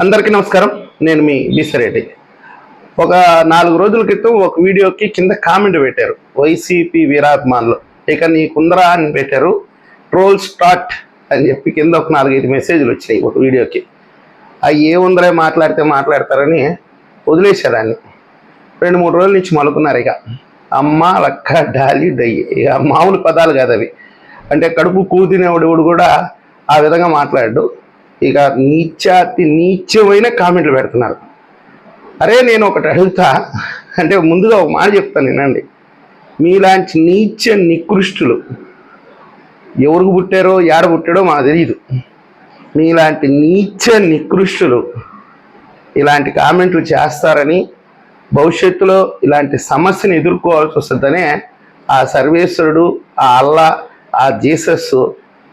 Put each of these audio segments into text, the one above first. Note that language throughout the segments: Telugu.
అందరికీ నమస్కారం. నేను మీ బిసిరెడ్డి ఒక నాలుగు రోజుల క్రితం ఒక వీడియోకి కింద కామెంట్ పెట్టారు. వైసీపీ వీరాభిమానులు ఇక నీకుందరా అని పెట్టారు. ట్రోల్ స్టార్ట్ అని చెప్పి కింద ఒక నాలుగైదు మెసేజ్లు వచ్చినాయి ఒక వీడియోకి. అవి ఏముందరే మాట్లాడితే మాట్లాడతారని వదిలేసేదాన్ని. రెండు మూడు రోజుల నుంచి మలుకున్నారు ఇక. అమ్మ లక్క డాలి డయ్యి. ఇక మామూలు పదాలు కాదు అవి అంటే కడుపు కూతినేవాడు కూడా ఆ విధంగా మాట్లాడు. ఇక నీచాతి నీచమైన కామెంట్లు పెడుతున్నారు. అరే నేను ఒకటి అడుగుతా అంటే ముందుగా ఒక మాట చెప్తాను వినండి మీలాంటి నీచ నికృష్టులు ఎవరికి పుట్టారో ఏడ పుట్టాడో మాకు తెలియదు మీలాంటి నీచ నికృష్టులు ఇలాంటి కామెంట్లు చేస్తారని భవిష్యత్తులో ఇలాంటి సమస్యను ఎదుర్కోవాల్సి వస్తుందనే ఆ సర్వేశ్వరుడు ఆ అల్లా ఆ జీసస్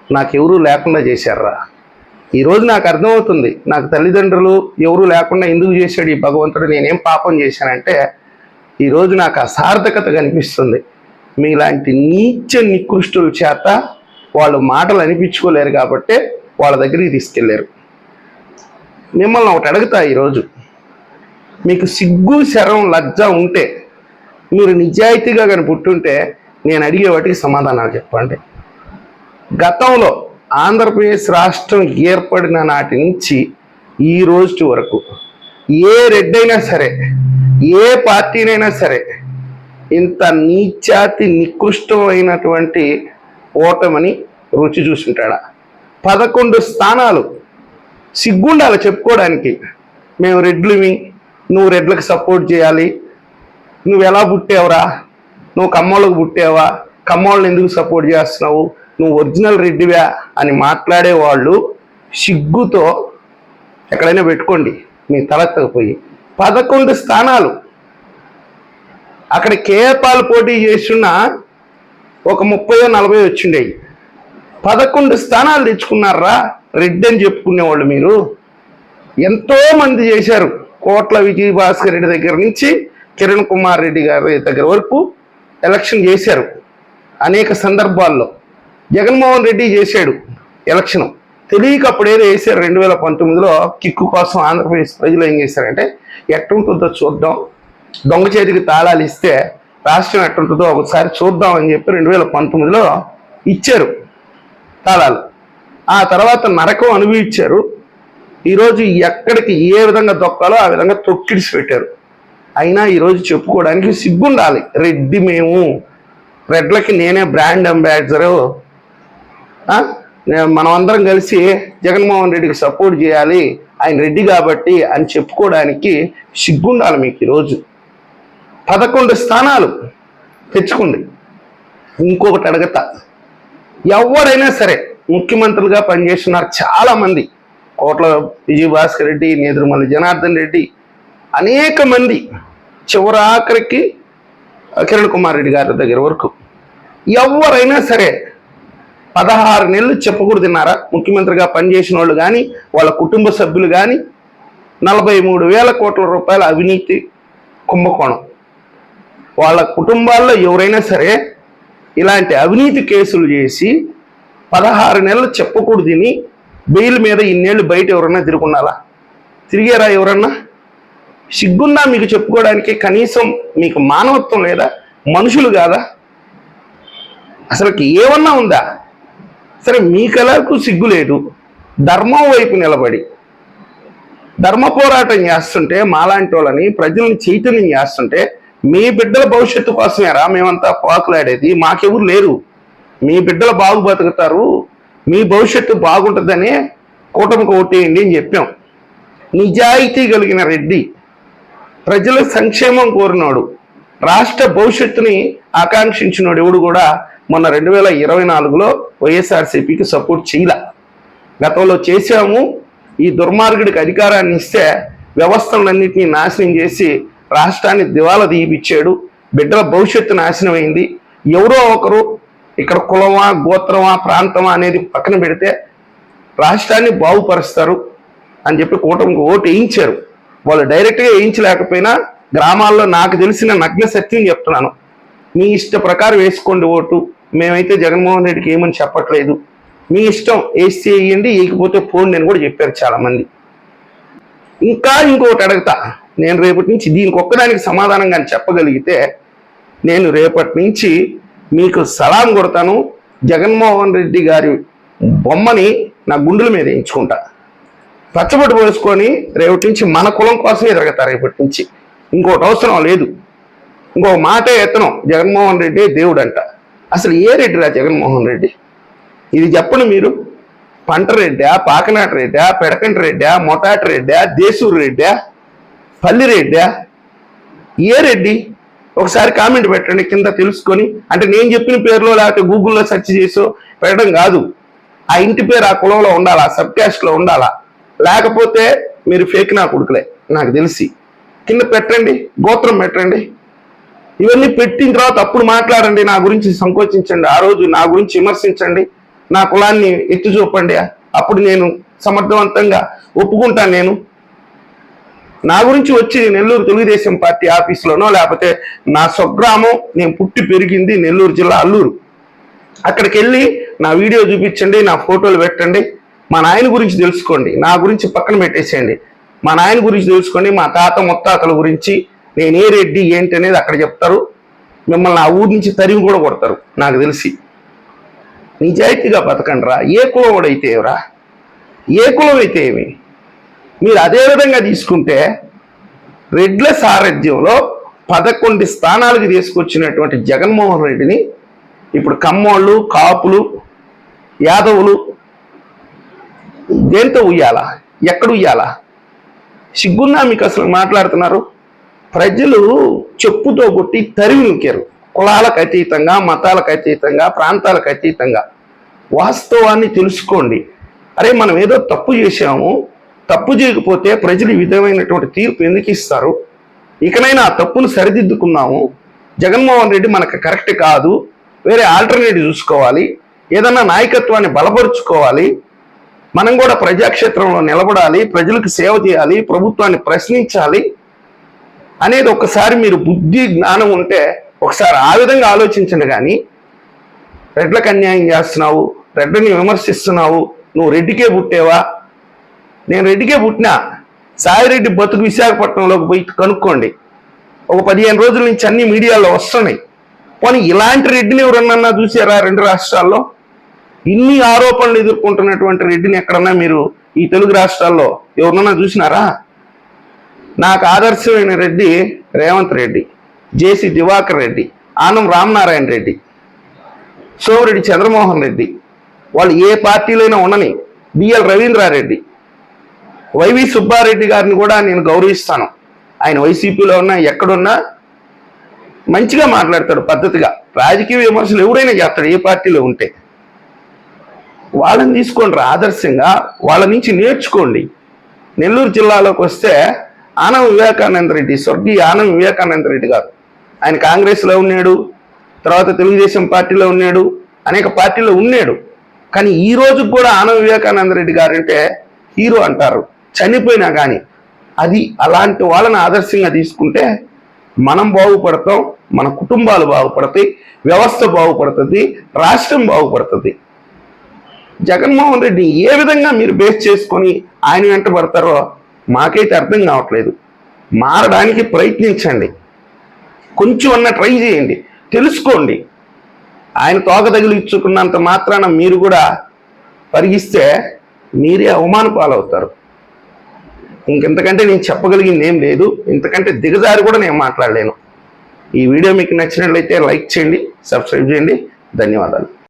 నాకెవరూ లేకుండా చేశారా? ఈరోజు నాకు అర్థమవుతుంది. నాకు తల్లిదండ్రులు ఎవరు లేకుండా ఎందుకు చేశాడు ఈ భగవంతుడు నేనేం పాపం చేశానంటే ఈరోజు నాకు అసార్థకత కనిపిస్తుంది. మీలాంటి నీచ నికృష్టుల చేత వాళ్ళు మాటలు అనిపించుకోలేరు కాబట్టి వాళ్ళ దగ్గరికి తీసుకెళ్ళారు మిమ్మల్ని ఒకటి అడుగుతా ఈరోజు మీకు సిగ్గు శరం లజ్జ ఉంటే మీరు నిజాయితీగా కానీ పుట్టుంటే నేను అడిగే వాటికి సమాధానాలు చెప్పండి. గతంలో ఆంధ్రప్రదేశ్ రాష్ట్రం ఏర్పడిన నాటి నుంచి ఈ రోజు వరకు ఏ రెడ్డైనా సరే ఏ పార్టీనైనా సరే ఇంత నీచాతి నికృష్టమైనటువంటి ఓటమని రుచి చూసుంటాడా? పదకొండు స్థానాలు సిగ్గుండాలి చెప్పుకోవడానికి. మేము రెడ్లువి నువ్వు రెడ్లకు సపోర్ట్ చేయాలి. నువ్వు ఎలా పుట్టావురా? నువ్వు కమ్మోళ్ళకు పుట్టావా? కమ్మోళ్ళని ఎందుకు సపోర్ట్ చేస్తున్నావు? నువ్వు ఒరిజినల్ రెడ్డివా అని మాట్లాడే వాళ్ళు సిగ్గుతో ఎక్కడైనా పెట్టుకోండి మీ తలెత్తకపోయి పదకొండు స్థానాలు. అక్కడ కేపాలు పోటీ చేస్తున్న ఒక ముప్పై నలభై వచ్చిండేవి పదకొండు స్థానాలు తెచ్చుకున్నారా రెడ్డి అని చెప్పుకునేవాళ్ళు మీరు. ఎంతోమంది చేశారు కోట్ల విజయ భాస్కర్ రెడ్డి దగ్గర నుంచి కిరణ్ కుమార్ రెడ్డి గారి దగ్గర వరకు ఎలక్షన్ చేశారు అనేక సందర్భాల్లో. జగన్మోహన్ రెడ్డి చేశాడు ఎలక్షన్. తెలియక అప్పుడు ఏదో వేసారు రెండు వేల పంతొమ్మిదిలో కిక్కు కోసం ఆంధ్రప్రదేశ్ ప్రజలు ఏం చేశారంటే ఎట్టుంటుందో చూద్దాం. దొంగ చేతికి తాళాలు ఇస్తే రాష్ట్రం ఎట్టుంటుందో ఒకసారి చూద్దాం అని చెప్పి రెండు వేల పంతొమ్మిదిలో ఇచ్చారు తాళాలు. ఆ తర్వాత నరకం అనుభవించారు. ఈరోజు ఎక్కడికి ఏ విధంగా దొక్కాలో ఆ విధంగా తొక్కిడిసి పెట్టారు. అయినా ఈరోజు చెప్పుకోవడానికి సిగ్గుండాలి. రెడ్డి మేము. రెడ్లకి నేనే బ్రాండ్ అంబాసిడరు. మనం అందరం కలిసి జగన్మోహన్ రెడ్డికి సపోర్ట్ చేయాలి ఆయన రెడ్డి కాబట్టి అని చెప్పుకోవడానికి సిగ్గుండాలి మీకు ఈరోజు. పదకొండు స్థానాలు తెచ్చుకుంది ఇంకొకటి అడగతా. ఎవరైనా సరే ముఖ్యమంత్రులుగా పనిచేస్తున్నారు చాలా మంది కోట్ల విజయభాస్కర్ రెడ్డి నేదురుమల్లి జనార్దన్ రెడ్డి అనేక మంది చివరాఖరికి కిరణ్ కుమార్ రెడ్డి గారి దగ్గర వరకు. ఎవరైనా సరే పదహారు నెలలు చెప్పకూడదు తిన్నారా ముఖ్యమంత్రిగా పనిచేసిన వాళ్ళు కానీ వాళ్ళ కుటుంబ సభ్యులు కానీ నలభై మూడు వేల కోట్ల రూపాయల అవినీతి కుంభకోణం. వాళ్ళ కుటుంబాల్లో ఎవరైనా సరే ఇలాంటి అవినీతి కేసులు చేసి పదహారు నెలలు చెప్పకూడదు తిని బెయిల్ మీద ఇన్నేళ్ళు బయట ఎవరన్నా తిరుగున్నారా? తిరిగారా ఎవరన్నా? సిగ్గున్నా మీకు చెప్పుకోవడానికి? కనీసం మీకు మానవత్వం లేదా? మనుషులు కాదా? అసలుకి ఏమన్నా ఉందా? సరే మీ కళకు సిగ్గు లేదు. ధర్మం వైపు నిలబడి. ధర్మ పోరాటం చేస్తుంటే మాలాంటి వాళ్ళని ప్రజల్ని చైతన్యం చేస్తుంటే మీ బిడ్డల భవిష్యత్తు కోసమేరా మేమంతా పోకలాడేది. మాకెవరు లేరు. మీ బిడ్డలు బాగు బతుకుతారు. మీ భవిష్యత్తు బాగుంటుందని కూటమికి ఓటేయండి అని చెప్పాం. నిజాయితీ కలిగిన రెడ్డి ప్రజల సంక్షేమం కోరినాడు. రాష్ట్ర భవిష్యత్తుని ఆకాంక్షించినాడు ఎవడు కూడా మొన్న రెండు వేల ఇరవై నాలుగులో వైఎస్ఆర్సీపీకి సపోర్ట్ చేయలే. గతంలో చేశాము ఈ దుర్మార్గుడికి అధికారాన్ని ఇస్తే వ్యవస్థలన్నింటినీ నాశనం చేసి రాష్ట్రాన్ని దివాలా దీపిచ్చాడు బిడ్డల భవిష్యత్తు నాశనం అయింది. ఎవరో ఒకరు ఇక్కడ కులమా గోత్రమా ప్రాంతమా అనేది పక్కన పెడితే రాష్ట్రాన్ని బాగుపరుస్తారు అని చెప్పి కూటమికి ఓటు వేయించారు. వాళ్ళు డైరెక్ట్గా వేయించలేకపోయినా గ్రామాల్లో నాకు తెలిసిన నగ్న సత్యం చెప్తున్నాను. మీ ఇష్ట ప్రకారం వేసుకోండి ఓటు. మేమైతే జగన్మోహన్ రెడ్డికి ఏమని చెప్పట్లేదు. మీ ఇష్టం వేస్తే వేయండి వేయకపోతే పోండి అని కూడా చెప్పారు చాలామంది. ఇంకా ఇంకొకటి అడుగుతా. నేను రేపటి నుంచి దీనికి ఒక్కదానికి సమాధానం కానీ చెప్పగలిగితే నేను రేపటి నుంచి మీకు సలాం కొడతాను. జగన్మోహన్ రెడ్డి గారి బొమ్మని నా గుండెల మీద వేయించుకుంటా. పచ్చబొట్టు పోసుకొని రేపటి నుంచి మన కులం కోసమే తిరగతా రేపటి నుంచి. ఇంకోటి అవసరం లేదు. ఇంకో మాటే ఎత్తనం. జగన్మోహన్ రెడ్డి దేవుడు అంట అసలు ఏ రెడ్డిరా జగన్మోహన్ రెడ్డి? ఇది చెప్పండి మీరు. పంట రెడ్డా పాకనాటి రెడ్డా పెడకంటి రెడ్డా మొటాటి రెడ్డా దేశూరు రెడ్డా పల్లి రెడ్డా? ఏ రెడ్డి? ఒకసారి కామెంట్ పెట్టండి కింద తెలుసుకొని. అంటే నేను చెప్పిన పేరులో లేకపోతే గూగుల్లో సెర్చ్ చేసో పెట్టడం కాదు. ఆ ఇంటి పేరు ఆ కులంలో ఉండాలా? సబ్ క్యాస్ట్లో ఉండాలా? లేకపోతే మీరు ఫేక్ నా కొడుకులే నాకు తెలిసి. కింద పెట్టండి గోత్రం పెట్టండి. ఇవన్నీ పెట్టిన తర్వాత అప్పుడు మాట్లాడండి నా గురించి సంకోచించండి ఆ రోజు నా గురించి విమర్శించండి నా కులాన్ని ఎత్తి చూపండి. అప్పుడు నేను సమర్థవంతంగా ఒప్పుకుంటాను నేను. నా గురించి వచ్చి నెల్లూరు తెలుగుదేశం పార్టీ ఆఫీసులోనో లేకపోతే నా స్వగ్రామం నేను పుట్టి పెరిగింది నెల్లూరు జిల్లా అల్లూరు. అక్కడికి వెళ్ళి నా వీడియో చూపించండి నా ఫోటోలు పెట్టండి. మా నాయన గురించి తెలుసుకోండి నా గురించి పక్కన పెట్టేసేయండి. మా నాయన గురించి తెలుసుకోండి మా తాత ముత్తాతల గురించి. నేను ఏ రెడ్డి ఏంటి అనేది అక్కడ చెప్తారు. మిమ్మల్ని ఆ ఊరి నుంచి తరిమి కూడా కొడతారు నాకు తెలిసి. నిజాయితీగా బతకండి రా ఏ కులం అయితే ఏ కులం అయితే ఏమి మీరు అదే విధంగా తీసుకుంటే రెడ్ల సారథ్యంలో పదకొండు స్థానాలకు తీసుకొచ్చినటువంటి జగన్మోహన్ రెడ్డిని ఇప్పుడు కమ్మోళ్ళు కాపులు యాదవులు దేంతో ఉయ్యాలా? ఎక్కడ ఉయ్యాలా? సిగ్గుందా మీకు అసలు మాట్లాడుతున్నారు? ప్రజలు చెప్పుతో కొట్టి తరిమి నొక్కారు. కులాలకు అతీతంగా మతాలకు అతీతంగా ప్రాంతాలకు అతీతంగా. వాస్తవాన్ని తెలుసుకోండి. అరే మనం ఏదో తప్పు చేశాము. తప్పు చేయకపోతే ప్రజలు ఈ విధమైనటువంటి తీర్పు ఎందుకు ఇస్తారు? ఇకనైనా ఆ తప్పును సరిదిద్దుకున్నాము. జగన్మోహన్ రెడ్డి మనకు కరెక్ట్ కాదు. వేరే ఆల్టర్నేటివ్ చూసుకోవాలి. ఏదన్నా నాయకత్వాన్ని బలపరుచుకోవాలి. మనం కూడా ప్రజాక్షేత్రంలో నిలబడాలి ప్రజలకు సేవ చేయాలి ప్రభుత్వాన్ని ప్రశ్నించాలి అనేది ఒకసారి మీరు బుద్ధి జ్ఞానం ఉంటే ఒకసారి ఆ విధంగా ఆలోచించండి కానీ రెడ్లకు అన్యాయం చేస్తున్నావు రెడ్డిని విమర్శిస్తున్నావు నువ్వు రెడ్డికే పుట్టేవా? నేను రెడ్డికే పుట్టినా? సాయిరెడ్డి బతుకు విశాఖపట్నంలోకి పోయి కనుక్కోండి. ఒక పదిహేను రోజుల నుంచి అన్ని మీడియాలో వస్తున్నాయి. పోనీ ఇలాంటి రెడ్డిని ఎవరన్నా చూసారా రెండు రాష్ట్రాల్లో? ఇన్ని ఆరోపణలు ఎదుర్కొంటున్నటువంటి రెడ్డిని ఎక్కడన్నా మీరు ఈ తెలుగు రాష్ట్రాల్లో ఎవరినన్నా చూసినారా? నాకు ఆదర్శమైన రెడ్డి రేవంత్ రెడ్డి జేసి దివాకర్ రెడ్డి ఆనం రామనారాయణ రెడ్డి సోమిరెడ్డి చంద్రమోహన్ రెడ్డి వాళ్ళు ఏ పార్టీలైనా ఉండని బిఎల్ రవీంద్రారెడ్డి వైవి సుబ్బారెడ్డి గారిని కూడా నేను గౌరవిస్తాను. ఆయన వైసీపీలో ఉన్నా ఎక్కడున్నా మంచిగా మాట్లాడతాడు పద్ధతిగా. రాజకీయ విమర్శలు ఎవరైనా చేస్తాడు ఏ పార్టీలో ఉంటే. వాళ్ళని తీసుకోండి ఆదర్శంగా వాళ్ళ నుంచి నేర్చుకోండి. నెల్లూరు జిల్లాలోకి వస్తే ఆనం వివేకానంద రెడ్డి స్వర్గీయ ఆనం వివేకానంద రెడ్డి గారు. ఆయన కాంగ్రెస్లో ఉన్నాడు తర్వాత తెలుగుదేశం పార్టీలో ఉన్నాడు అనేక పార్టీలో ఉన్నాడు. కానీ ఈ రోజు కూడా ఆనం వివేకానంద రెడ్డి గారు అంటే హీరో అంటారు. చనిపోయినా కానీ అది అలాంటి వాళ్ళని ఆదర్శంగా తీసుకుంటే మనం బాగుపడతాం మన కుటుంబాలు బాగుపడతాయి వ్యవస్థ బాగుపడుతుంది రాష్ట్రం బాగుపడుతుంది. జగన్మోహన్ రెడ్డి ఏ విధంగా మీరు బేస్ చేసుకొని ఆయన వెంట పడతారో మాకైతే అర్థం కావట్లేదు. మారడానికి ప్రయత్నించండి. కొంచెం అన్న ట్రై చేయండి. తెలుసుకోండి. ఆయన తోక తగిలించుకున్నంత మాత్రాన మీరు కూడా పరిగిస్తే మీరే అవమాన పాలవుతారు. ఇంకెంతకంటే నేను చెప్పగలిగింది ఏం లేదు. ఇంతకంటే దిగజారి కూడా నేను మాట్లాడలేను. ఈ వీడియో మీకు నచ్చినట్లయితే లైక్ చేయండి సబ్స్క్రైబ్ చేయండి. ధన్యవాదాలు.